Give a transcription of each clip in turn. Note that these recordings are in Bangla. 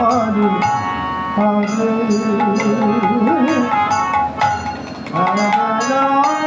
কৃষ্ণ হরে হরে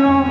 Krishna